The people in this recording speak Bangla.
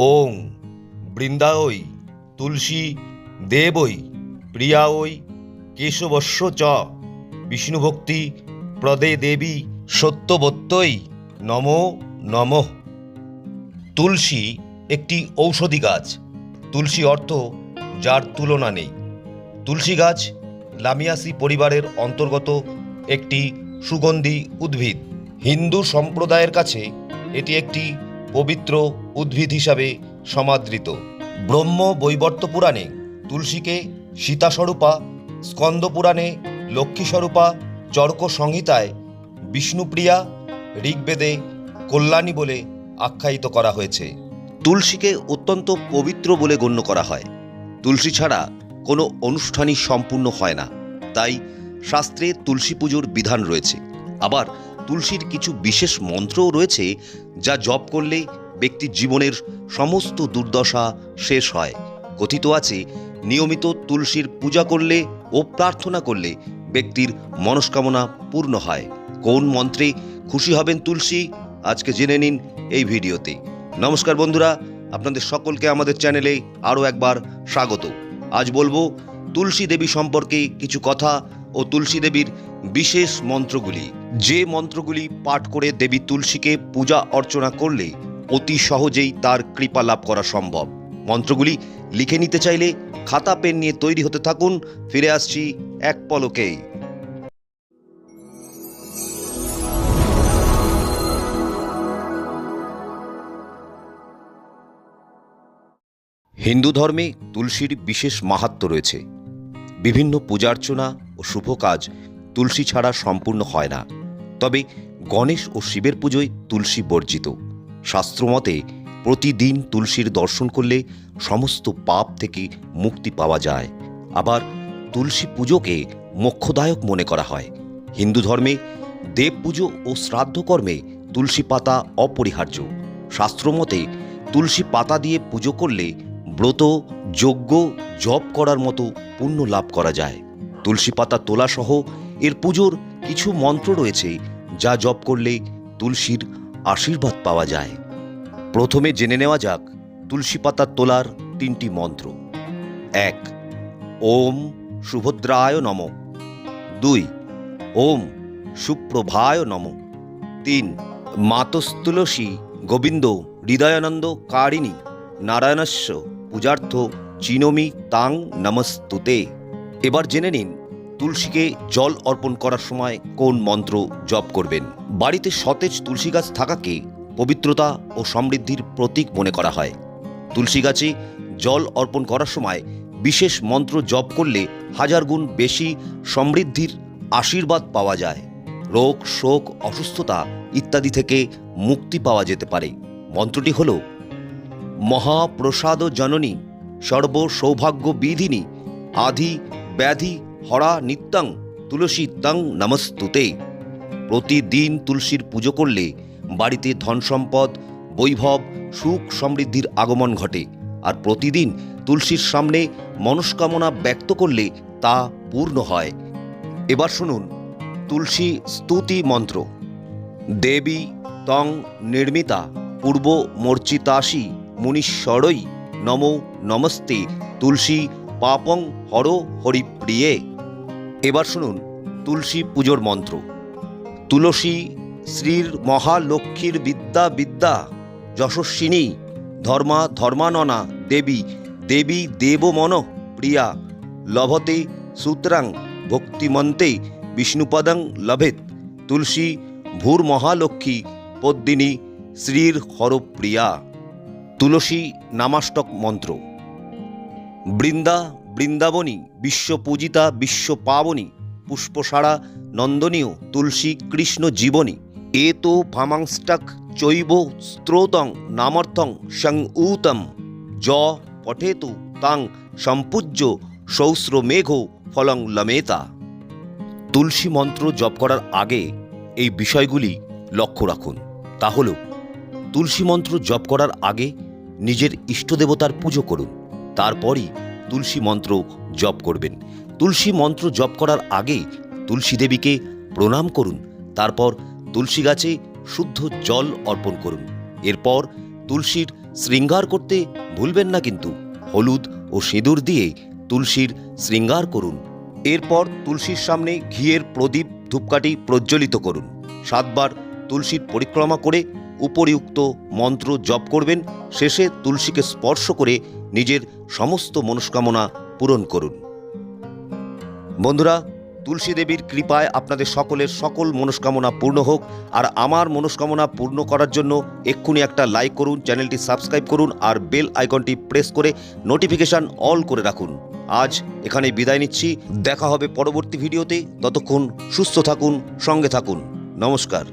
ওং বৃন্দাওই তুলসী দেবই প্রিয়াওই কেশবস্য চ, বিষ্ণুভক্তি, প্রদে দেবী সত্যবত্যই নমো, নমঃ। তুলসী একটি ঔষধি গাছ। তুলসী অর্থ যার তুলনা নেই। তুলসী গাছ লামিয়াসি পরিবারের অন্তর্গত একটি সুগন্ধি উদ্ভিদ। হিন্দু সম্প্রদায়ের কাছে এটি একটি পবিত্র উদ্ভিদ হিসাবে সমাদৃত। ব্রহ্ম বৈবর্ত পুরাণে তুলসীকে সীতাস্বরূপা, স্কন্দ পুরাণে লক্ষ্মীস্বরূপা, চর্ক সংহিতায় বিষ্ণুপ্রিয়া, ঋগ্বেদে কল্যাণী বলে আখ্যায়িত করা হয়েছে। তুলসীকে অত্যন্ত পবিত্র বলে গণ্য করা হয়। তুলসী ছাড়া কোনো অনুষ্ঠানই সম্পূর্ণ হয় না। তাই শাস্ত্রে তুলসী পুজোর বিধান রয়েছে। আবার তুলসীর কিছু বিশেষ মন্ত্রও রয়েছে যা জপ করলে ব্যক্তির জীবনের সমস্ত দুর্দশা শেষ হয়। কথিত আছে, নিয়মিত তুলসীর পূজা করলে ও প্রার্থনা করলে ব্যক্তির মনস্কামনা পূর্ণ হয়। কোন মন্ত্রে খুশি হবেন তুলসী? আজকে জেনে নিন এই ভিডিওতে। নমস্কার বন্ধুরা, আপনাদের সকলকে আমাদের চ্যানেলে আরও একবার স্বাগত। আজ বলব, তুলসী দেবী সম্পর্কে কিছু কথা ও তুলসী দেবীর বিশেষ মন্ত্রগুলি। যে মন্ত্রগুলি পাঠ করে দেবী তুলসীকে পূজা অর্চনা করলে অতি সহজেই তার কৃপা লাভ করা সম্ভব। মন্ত্রগুলি লিখে নিতে চাইলে খাতা, পেন নিয়ে তৈরি হতে থাকুন। ফিরে আসছি এক পলকেই। হিন্দু ধর্মে তুলসীর বিশেষ মাহাত্ম্য রয়েছে। বিভিন্ন পূজার্চনা ও শুভ কাজ তুলসী ছাড়া সম্পূর্ণ হয় না। তবে গণেশ ও শিবের পুজোয় তুলসী বর্জিত। শাস্ত্রমতে প্রতিদিন তুলসীর দর্শন করলে সমস্ত পাপ থেকে মুক্তি পাওয়া যায়। আবার তুলসী পুজোকে মোক্ষদায়ক মনে করা হয়। হিন্দু ধর্মে দেব পুজো ও শ্রাদ্ধ কর্মে তুলসী পাতা অপরিহার্য। শাস্ত্রমতে তুলসী পাতা দিয়ে পুজো করলে ব্রত, যজ্ঞ, জপ করার মতো পুণ্য লাভ করা যায়। তুলসী পাতা তোলা সহ এর পুজোর কিছু মন্ত্র রয়েছে যা জপ করলে তুলসীর আশীর্বাদ পাওয়া যায়। প্রথমে জেনে নেওয়া যাক তুলসী পাতা তোলার তিনটি মন্ত্র। এক, ওম সুভদ্রায় নম। দুই, ওম সুপ্রভায় নম। তিন, মাতস্তুলসী গোবিন্দ হৃদয়ানন্দ কারিণী নারায়ণস্য পূজার্থ চিনমি তাং নমস্তুতে। এবার জেনে নিন তুলসীকে জল অর্পণ করার সময় কোন মন্ত্র জপ করবেন? বাড়িতে সতেজ তুলসী গাছ থাকাকে পবিত্রতা ও সমৃদ্ধির প্রতীক মনে করা হয়। তুলসী গাছে জল অর্পণ করার সময় বিশেষ মন্ত্র জপ করলে হাজার গুণ বেশি সমৃদ্ধির আশীর্বাদ পাওয়া যায়। রোগ, শোক, অসুস্থতা ইত্যাদি থেকে মুক্তি পাওয়া যেতে পারে। মন্ত্রটি হল মহাপ্রসাদ জননী সর্ব সৌভাগ্য বিধিনী আধি ব্যাধি হরা নিত্যং তুলসী তং নমস্তুতে। প্রতিদিন তুলসীর পুজো করলে বাড়িতে ধন সম্পদ, বৈভব, সুখ সমৃদ্ধির আগমন ঘটে। আর প্রতিদিন তুলসীর সামনে মনস্কামনা ব্যক্ত করলে তা পূর্ণ হয়। এবার শুনুন তুলসী স্তুতি মন্ত্র। দেবী তং নির্মিতা পূর্ব মর্চিতাসী মুনীশ্বরই নমো নমস্তে। তুলসী পাপং হর হরিপ্রিয়ে। এবার শুনুন তুলসী পুজোর মন্ত্র। তুলসী শ্রীর মহালক্ষ্মীর বিদ্যা বিদ্যা, যশস্বিনী, ধর্মা ধর্মাননা দেবী দেবী দেবমন প্রিয়া, লভতে সূত্রাং ভক্তিমন্তে বিষ্ণুপদং লভেত তুলসী ভূর মহালক্ষ্মী পদ্মিনী শ্রীর হরপ্রিয়া। তুলসী নামাষ্টক মন্ত্র। বৃন্দা বৃন্দাবনী বিশ্বপূজিতা বিশ্বপাবনী পুষ্পসারা নন্দনীয়, তুলসী কৃষ্ণ জীবনী এ তো ফামাংস্টাক চৈব স্ত্রোতং নামর্থং সংউতম জ পঠেতু তাং সম্পূজ্য সৌস্র মেঘ ফলং লমেতা। তুলসী মন্ত্র জপ করার আগে এই বিষয়গুলি লক্ষ্য রাখুন। তা হল, তুলসী মন্ত্র জপ করার আগে নিজের ইষ্টদেবতার পুজো করুন। তারপরই তুলসী মন্ত্র জপ করবেন। তুলসী মন্ত্র জপ করার আগে তুলসী দেবীকে প্রণাম করুন। তারপর তুলসী গাছে শুদ্ধ জল অর্পণ করুন। এরপর তুলসীর শৃঙ্গার করতে ভুলবেন না কিন্তু, হলুদ ও সিঁদুর দিয়ে তুলসীর শৃঙ্গার করুন। এরপর তুলসীর সামনে ঘিয়ের প্রদীপ ধূপকাঠি প্রজ্বলিত করুন। সাতবার তুলসীর পরিক্রমা করে উপরিউক্ত মন্ত্র জপ করবেন। শেষে তুলসীকে স্পর্শ করে নিজের সমস্ত মনস্কামনা পূরণ করুন। বন্ধুরা, তুলসী দেবীর কৃপায় আপনাদের সকলের সকল মনস্কামনা পূর্ণ হোক, আর আমার মনস্কামনা পূর্ণ করার জন্য এক্ষুনি একটা লাইক করুন, চ্যানেলটি সাবস্ক্রাইব করুন, আর বেল আইকনটি প্রেস করে নোটিফিকেশান অল করে রাখুন। আজ এখানে বিদায় নিচ্ছি। দেখা হবে পরবর্তী ভিডিওতে ততক্ষণ সুস্থ থাকুন, সঙ্গে থাকুন। নমস্কার।